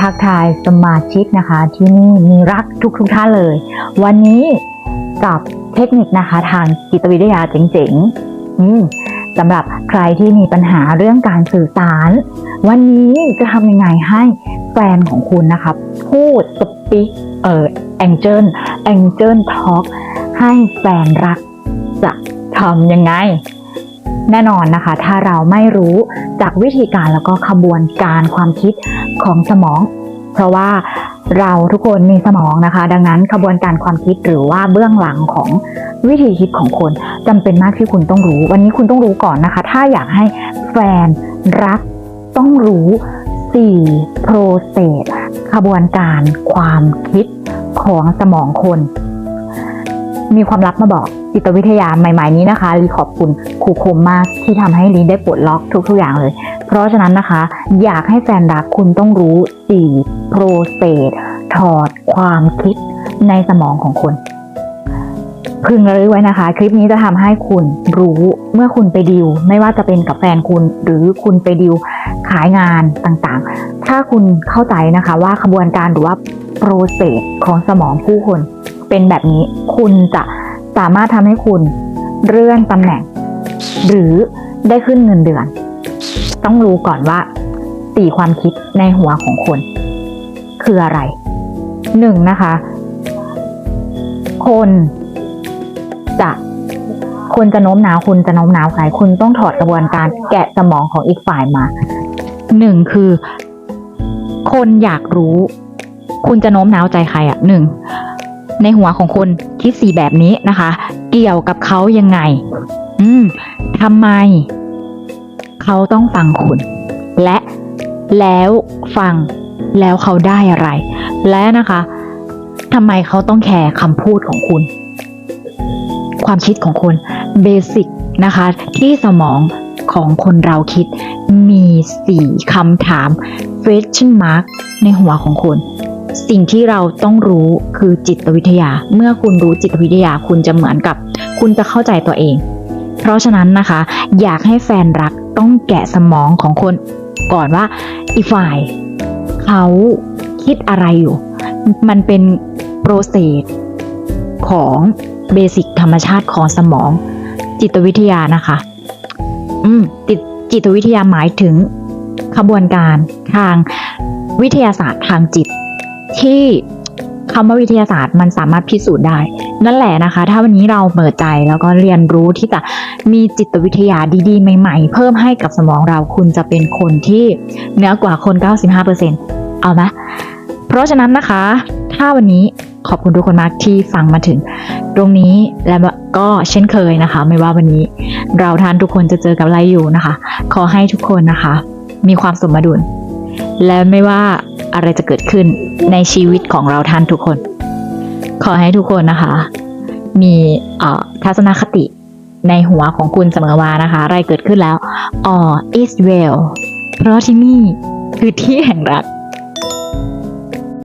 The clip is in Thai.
ทักทายสมาชิกนะคะ ที่นี่มีรักทุกทุกๆท่านเลย วันนี้กับเทคนิคนะคะ ทางจิตวิทยาเจ๋งๆสำหรับใครที่มีปัญหาเรื่องการสื่อสาร วันนี้จะทำยังไงให้แฟนของคุณนะคะพูดสปิกเอ่อแองเจิลแองเจิลทอล์กให้แฟนรักจะทำยังไง แน่นอนนะคะ ถ้าเราไม่รู้จากวิธีการแล้วก็ขบวนการความคิดของสมอง เพราะว่าเราทุกคนมีสมองนะคะ ดังนั้นขบวนการความคิดหรือว่าเบื้องหลังของวิธีคิดของคนจำเป็นมากที่คุณต้องรู้ วันนี้คุณต้องรู้ก่อนนะคะ ถ้าอยากให้แฟนรักต้องรู้4 process ขบวนการความคิดของสมองคน มีความลับมาบอก จิตวิทยาใหม่ ๆ นี้นะคะลีขอบคุณครูคมมากที่ทำให้ลีได้ปลดล็อกทุก ๆ อย่างเลย เพราะฉะนั้นนะคะ อยากให้แฟนรักคุณต้องรู้4โปรเซสถอดความคิดในสมองของคุณพึงระลึกไว้นะคะ คลิปนี้จะทำให้คุณรู้เมื่อคุณไปดิว ไม่ว่าจะเป็นกับแฟนคุณ หรือคุณไปดิวขายงานต่างๆ ถ้าคุณเข้าใจนะคะว่าขบวนการหรือว่าโปรเซสของสมองผู้คนเป็นแบบนี้คุณจะ สามารถทำให้คุณเลื่อนตำแหน่ง หรือได้ขึ้นเงินเดือน ต้องรู้ก่อนว่าสี่ความคิดในหัวของคน คืออะไรหนึ่งนะคะ คนจะคนจะโน้มน้าวคุณจะโน้มน้าวใครคุณต้องถอดกระบวนการแกะสมองของอีกฝ่ายมาหนึ่งคือ คนอยากรู้ คุณจะโน้มน้าวใจใครอะหนึ่ง ในหัวของคนคิดสี่แบบนี้นะคะ เกี่ยวกับเขายังไง อืมทำไม เขาต้องฟังคุณ และแล้วฟังแล้วเขาได้อะไร และนะคะทำไมเขาต้องแคร์คำพูดของคุณ ความคิดของคนเบสิกนะคะ ที่สมองของคนเราคิดมีสี่คำถาม question mark ในหัวของคุณ สิ่งที่เราต้องรู้คือจิตวิทยา เมื่อคุณรู้จิตวิทยาคุณจะเหมือนกับ คุณจะเข้าใจตัวเอง เพราะฉะนั้นนะคะ อยากให้แฟนรักต้องแกะสมองของคนก่อนว่าอีฝ่ายเขาคิดอะไรอยู่ มันเป็นโปรเซสของเบสิกธรรมชาติของสมอง จิตวิทยานะคะ อืมจิตจิตวิทยาหมายถึงขบวนการทางวิทยาศาสตร์ทางจิต ที่คำว่าวิทยาศาสตร์มันสามารถพิสูจน์ได้ นั่นแหละนะคะ ถ้าวันนี้เราเปิดใจแล้วก็เรียนรู้ที่จะมีจิตวิทยาดีๆ ใหม่ๆ เพิ่มให้กับสมองเราคุณจะเป็นคนที่เหนือกว่าคน 95%เอาไหมเพราะฉะนั้นนะคะ ถ้าวันนี้ขอบคุณทุกคนมากที่ฟังมาถึง ตรงนี้และก็เช่นเคยนะคะ ไม่ว่าวันนี้ เราท่านทุกคนจะเจอกับอะไรอยู่นะคะ ขอให้ทุกคนนะคะ มีความสมดุล และไม่ว่า อะไรจะเกิดขึ้นในชีวิตของเราท่านทุกคน ขอให้ทุกคนนะคะ มีทัศนคติในหัวของคุณเสมอมานะคะ อะไรเกิดขึ้นแล้วอ๋อ is well เพราะที่นี่คือที่แห่งรัก